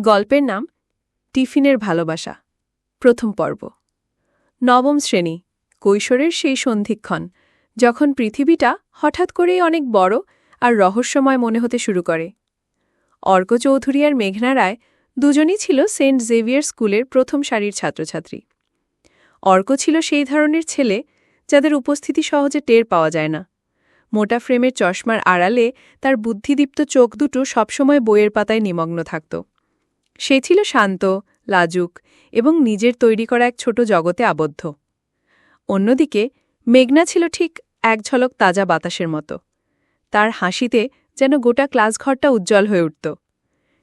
গল্পের নাম টিফিনের ভালোবাসা, প্রথম পর্ব। নবম শ্রেণি, কৈশোরের সেই সন্ধিক্ষণ, যখন পৃথিবীটা হঠাৎ করেই অনেক বড় আর রহস্যময় মনে হতে শুরু করে। অর্ক চৌধুরী আর মেঘনা রায় দুজনই ছিল সেন্ট জেভিয়ার স্কুলের প্রথম সারির ছাত্রছাত্রী। অর্ক ছিল সেই ধরনের ছেলে যাদের উপস্থিতি সহজে টের পাওয়া যায় না। মোটা ফ্রেমের চশমার আড়ালে তার বুদ্ধিদীপ্ত চোখ দুটো সবসময় বইয়ের পাতায় নিমগ্ন থাকত। সে ছিল শান্ত, লাজুক এবং নিজের তৈরি করা এক ছোট জগতে আবদ্ধ। অন্যদিকে, মেঘনা ছিল ঠিক এক ঝলক তাজা বাতাসের মতো। তার হাসিতে যেন গোটা ক্লাসঘরটা উজ্জ্বল হয়ে উঠত।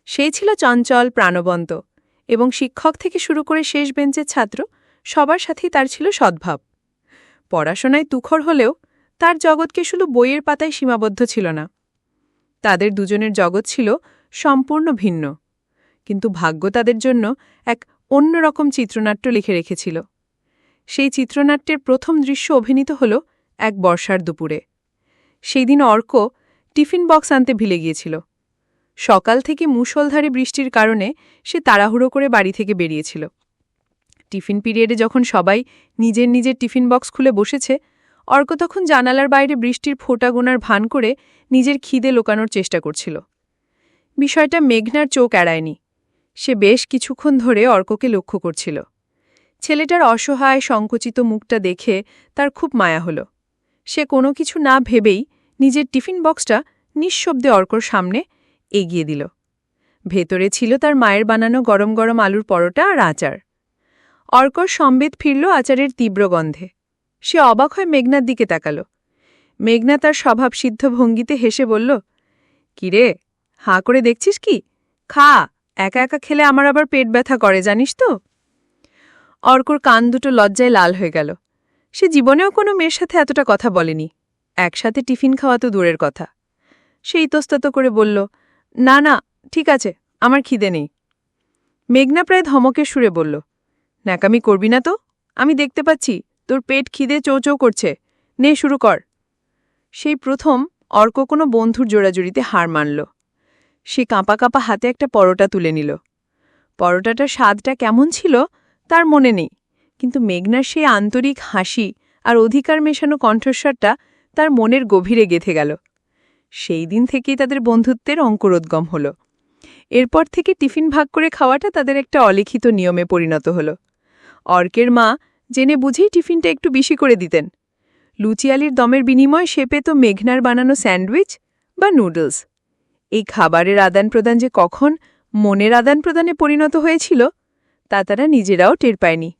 সে ছিল চঞ্চল, প্রাণবন্ত এবং শিক্ষক থেকে শুরু করে শেষ বেঞ্চের ছাত্র, সবার সাথেই তার ছিল সদ্ভাব। পড়াশোনায় তুখর হলেও তার জগৎকে শুধু বইয়ের পাতায় সীমাবদ্ধ ছিল না। তাদের দুজনের জগৎ ছিল সম্পূর্ণ ভিন্ন। কিন্তু ভাগ্য তাদের জন্য এক অন্যরকম চিত্রনাট্য লিখে রেখেছিল। সেই চিত্রনাট্যের প্রথম দৃশ্য অভিনীত হল এক বর্ষার দুপুরে। সেই দিন অর্ক টিফিন বক্স আনতে ভিলে গিয়েছিল। সকাল থেকে মুষলধারে বৃষ্টির কারণে সে তাড়াহুড়ো করে বাড়ি থেকে বেরিয়েছিল। টিফিন পিরিয়ডে যখন সবাই নিজের নিজের টিফিন বক্স খুলে বসেছে, অর্ক তখন জানালার বাইরে বৃষ্টির ফোঁটা গোনার ভান করে নিজের খিদে লোকানোর চেষ্টা করছিল। বিষয়টা মেঘনার চোখ এড়ায়নি। সে বেশ কিছুক্ষণ ধরে অর্ককে লক্ষ্য করছিল। ছেলেটার অসহায়, সংকুচিত মুখটা দেখে তার খুব মায়া হল। সে কোনো কিছু না ভেবেই নিজের টিফিন বক্সটা নিঃশব্দে অর্কর সামনে এগিয়ে দিল। ভেতরে ছিল তার মায়ের বানানো গরম গরম আলুর পরোটা আর আচার। অর্কর সম্বেদ ফিরল আচারের তীব্র গন্ধে। সে অবাক হয়ে মেঘনার দিকে তাকাল। মেঘনা তার স্বভাবসিদ্ধ ভঙ্গিতে হেসে বলল, কিরে, হাঁ করে দেখছিস কি? খা একা একা খেলে আমার আবার পেট ব্যথা করে, জানিস তো? অর্কর কান দুটো লজ্জায় লাল হয়ে গেল। সে জীবনেও কোনো মেয়ের সাথে এতটা কথা বলেনি। একসাথে টিফিন খাওয়া তো দূরের কথা। সে ইতস্তত করে বলল, না না, ঠিক আছে, আমার খিদে নেই। মেঘনা প্রায় ধমকের সুরে বলল, ন্যাকামি করবি না তো? আমি দেখতে পাচ্ছি, তোর পেট খিদে চৌচৌ করছে। নে, শুরু কর। সেই প্রথম অর্ক কোনো বন্ধুর জোড়াজুড়িতে হার মানল। সে কাঁপা কাঁপা হাতে একটা পরোটা তুলে নিল। পরোটাটার স্বাদটা কেমন ছিল তার মনে নেই, কিন্তু মেঘনার সেই আন্তরিক হাসি আর অধিকার মেশানো কণ্ঠস্বরটা তার মনের গভীরে গেথে গেল। সেই দিন থেকেই তাদের বন্ধুত্বের অঙ্কুরোদ্গম হল। এরপর থেকে টিফিন ভাগ করে খাওয়াটা তাদের একটা অলিখিত নিয়মে পরিণত হল। অর্কের মা জেনে বুঝেই টিফিনটা একটু বেশি করে দিতেন। লুচিয়ালির দমের বিনিময় সে পেত মেঘনার বানানো স্যান্ডউইচ বা নুডলস। এই খাবারের আদান প্রদান যে কখন, মনের আদান প্রদানে পরিণত হয়েছিল, তা তারা নিজেরাও টের পায়নি।